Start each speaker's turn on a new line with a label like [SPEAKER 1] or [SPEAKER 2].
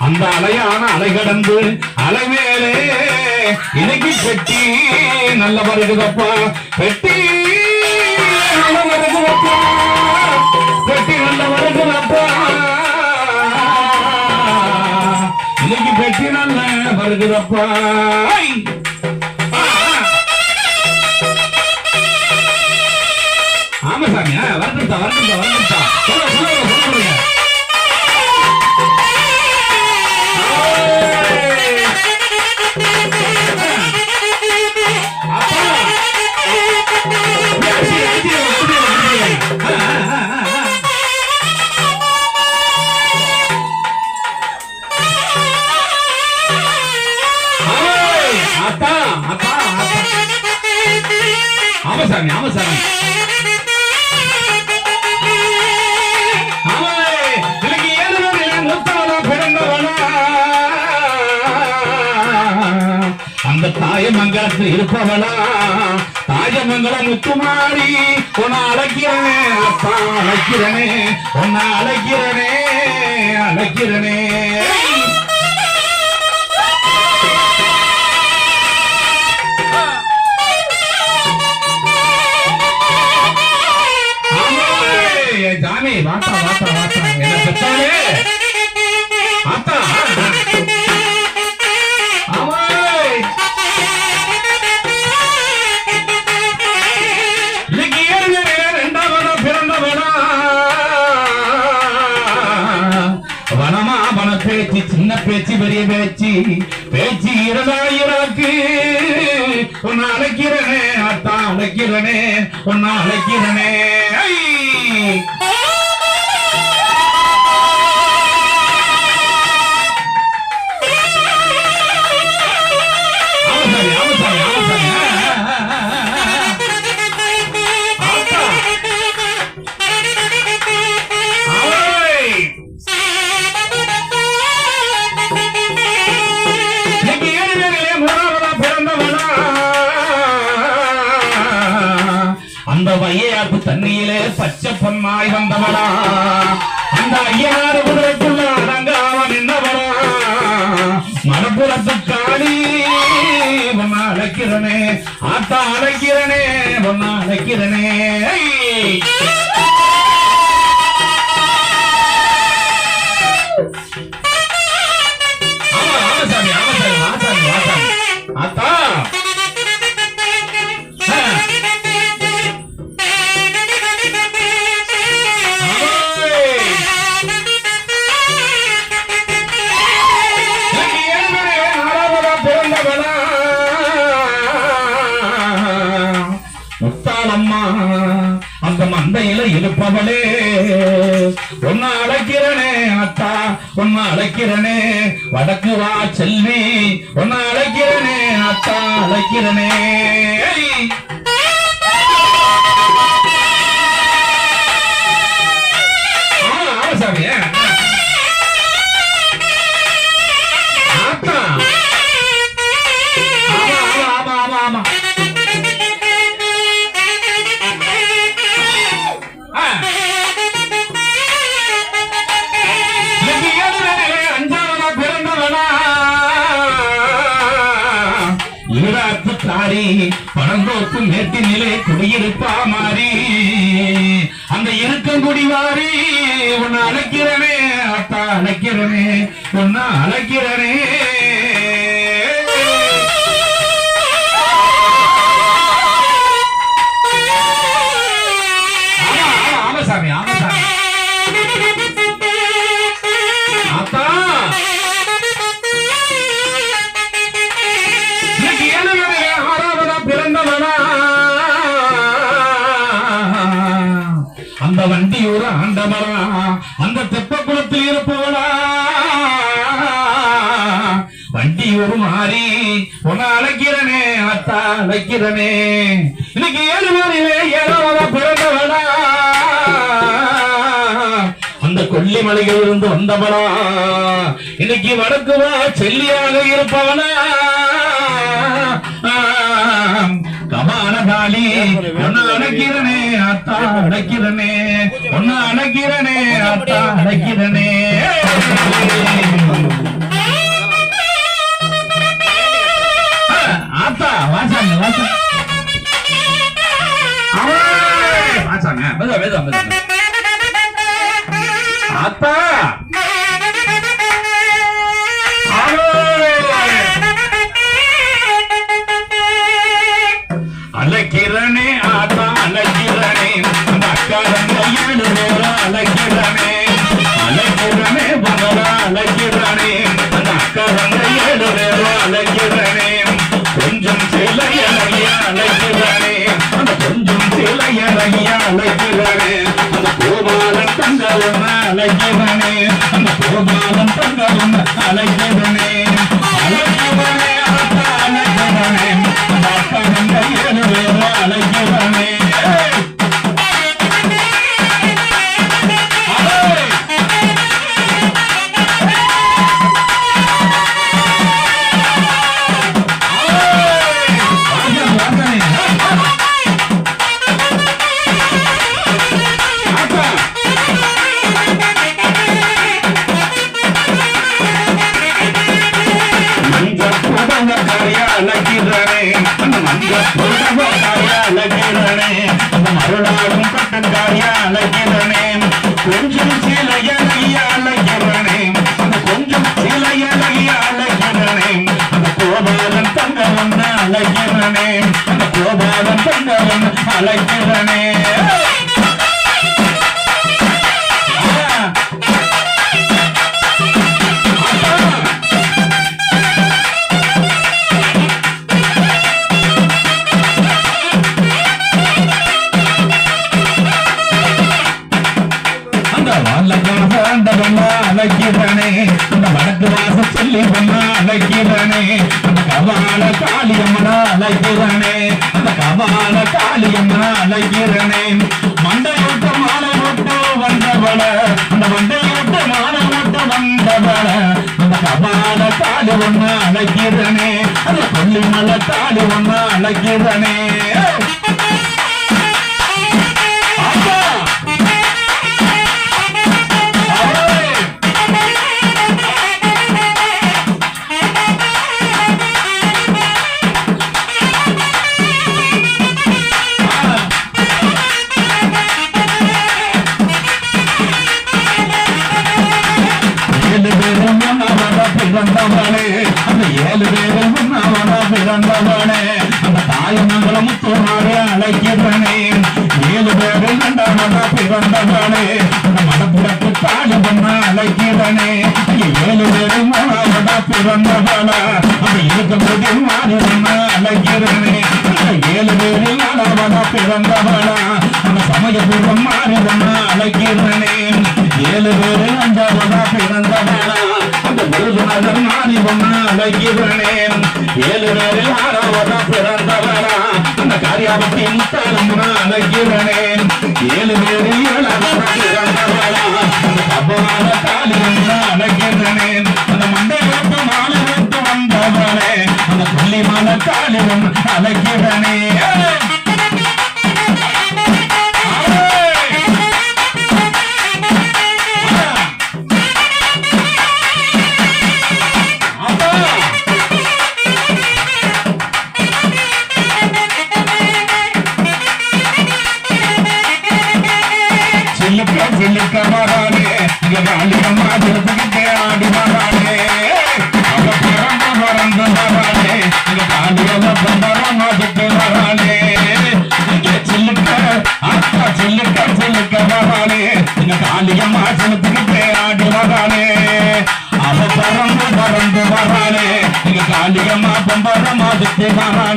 [SPEAKER 1] அந்த அலையான அலை கடந்து அலை மேலே இன்னைக்கு பெட்டி நல்ல வருகிறப்பா. பெட்டி வருகிறப்பா ஐ! ஆ, ஆ. ஆமா சாமி ஆ, தாயமங்கலத்தில் இருப்பவளா. தாயமங்கலம் முத்துமாரி உன்னை அழைக்கிறனே அப்பா அழைக்கிறனே உன்னை அழைக்கிறனே அழைக்கிறனே. பேச்சு பெரிய பேச்சு. பேச்சு இரண்டாயிரக்கு உன்னை அழைக்கிறனே அத்தான் அழைக்கிறனே உன்னை அழைக்கிறனே. தண்ணியிலே பச்சை பொன்னாய் வந்தவளா. அந்த ஐயனாறு குதிரைக்குள்ள அடங்காம நின்னவளா மனப்புறத்து காளி ஒன்னா அழைக்கிறனே ஆத்தா அழைக்கிறனே ஒன்னா அழைக்கிறனே. இருப்பவளே உன்னை அழைக்கிறனே அத்தா உன்னை அழைக்கிறனே. வடக்கு வா செல்வி உன்னை அழைக்கிறனே அத்தா அழைக்கிறனே. ஈராத்து தாரி பழந்தோப்பு குடியிருப்பா மாறி. அந்த இருக்கம் குடிவாரி உன்னை அழைக்கிறனே அத்தா அழைக்கிறனே உன்னை அழைக்கிறனே. அந்த வண்டியூர ஆண்டவரா அந்த தெப்ப குளத்தில் இருப்பவளா. ஒரு மாறி உன்னை அழைக்கிறனே அத்தா அழைக்கிறனே. இன்னைக்கு ஏழு பேரிலே ஏழாவதா பிறந்தவளா. அந்த கொல்லிமலையில் இருந்து வந்தவனா இன்னைக்கு வடக்குவா செல்லியாக இருப்பவனா கமான அழகாளி ஒன்னு அழைக்கிறனே அத்தா அழைக்கிறனே ஒன்னு அழைக்கிறனே அத்தா அழைக்கிறனே ஆத்தா வாசாங்க வாசாங்க வாசாங்க மெதுவா மெதுவா மெதுவா ஆத்தா அழைக்கிறனே ஆத்தா அழைக்கிறனே அந்த அக்கா ஏழு நேரம் அழைக்கிறனே அழைக்கிறனே பகலா அழைக்கிறனே அந்த அக்கா ஏழு நேரம் அழைக்கிறனே கொஞ்சம் சில இலையா அந்த கொஞ்சம் சில இலையா அந்த கோபாலன் தங்கவன் அழைக்கிறனே அந்த கோபாலன் தங்கவன் அழைக்கிறனே அழைக்கிறனே அந்த கோபாலன் அழைக்கிறனே அந்த அழைக்கிறனே அந்த வடக்கு வாச சொல்லி பொண்ணா அழைக்கிறனே அந்த கபால காளியம்மனா அழைக்கிறனே. அந்த கபால காளியம்மனா அழைக்கிறனே. மண்டையோட்ட மாலை விட்டு வந்தவள அந்த மண்டையோட்ட மாலை விட்டு வந்தவள அந்த கபால காளி ஒண்ணு அழைக்கிறனே. அந்த கொல்லிமலை காளி ஒண்ணு அழைக்கிறனே. பிறந்தவனே மனப்புறத்து தாழ பண்ண அழைக்கிறனே. ஏழு பேரும் மூணாவன பிறந்தவன அந்த இருக்கும்போது மாறி பண்ண அழைக்கிறனே ஏழு பேரும் நாலாவன பிறந்தவன அந்த சமயபூர்வம் மாறி பண்ண அழைக்கிறனே ஏழு பேரு அஞ்சாவதா பிறந்தவனா அந்த முருகனகர் மாறி பொண்ணா அழைக்கிறனே. ஏழு பேரு ஆறாவதா பிறந்தவனா அந்த காரியாபத்தி முத்தாலம்னா ஏழு பேரு ஏழாவதா பிறந்தவனா அந்த கப்பமான அந்த மண்டை மாலை வந்தவனே அந்த புள்ளிமான காளியம் அழகிறனே বাবা